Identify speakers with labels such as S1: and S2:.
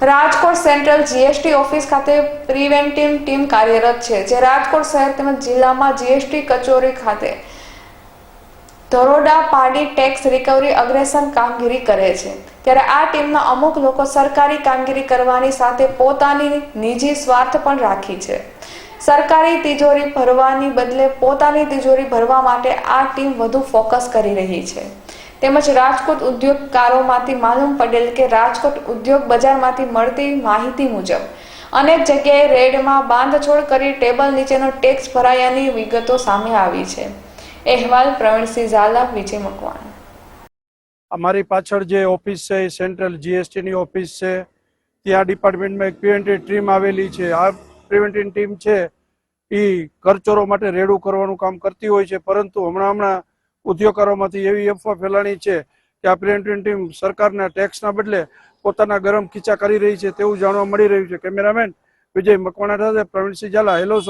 S1: Rajkot central GST office ખાતે preventive team કાર્યરત છે, જે રાજકોટ શહેર તેમજ જિલ્લામાં જીએસટી કચોરી ખાતે ધરોડા પાડી ટેક્સ રિકવરી અગ્રેસન કામગીરી કરે છે. ત્યારે આ ટીમના અમુક લોકો સરકારી કામગીરી કરવાની સાથે પોતાની નિજી સ્વાર્થ પણ રાખી છે. સરકારી તિજોરી ભરવાની બદલે પોતાની તિજોરી ભરવા માટે આ ટીમ વધુ ફોકસ કરી રહી છે. તેમજ રાજકોટ ઉદ્યોગકારોમાંથી માલુમ પડેલ કે રાજકોટ ઉદ્યોગ બજારમાંથી મળતી માહિતી મુજબ, અનેક જગ્યાએ રેડમાં બાંધછોડ કરી ટેબલ નીચેનો ટેક્સ ભરાયાની વિગતો સામે આવી છે. અહેવાલ પ્રવીણસિંહ ઝાલા, વિજય મકવાણા.
S2: અમારી પાછળ જે ઓફિસ છે, એ સેન્ટ્રલ જીએસટીની ઓફિસ છે. ત્યાં ડિપાર્ટમેન્ટમાં એક પ્રિવેન્ટિવ ટીમ આવેલી છે. આ પ્રિવેન્ટિવ ટીમ છે એ કરચોરો માટે રેડું કરવાનું કામ કરતી હોય છે. પરંતુ હમણાં હમણાં ઉદ્યોગકારોમાંથી એવી અફવા ફેલાણી છે કે આ પ્રિન્ટિંગ ટીમ સરકારના ટેક્સના બદલે પોતાના ગરમ ખીચા કરી રહી છે તેવું જાણવા મળી રહ્યું છે. કેમેરામેન વિજય મકવાણા સાથે પ્રવીણસિંહ ઝાલા. હેલો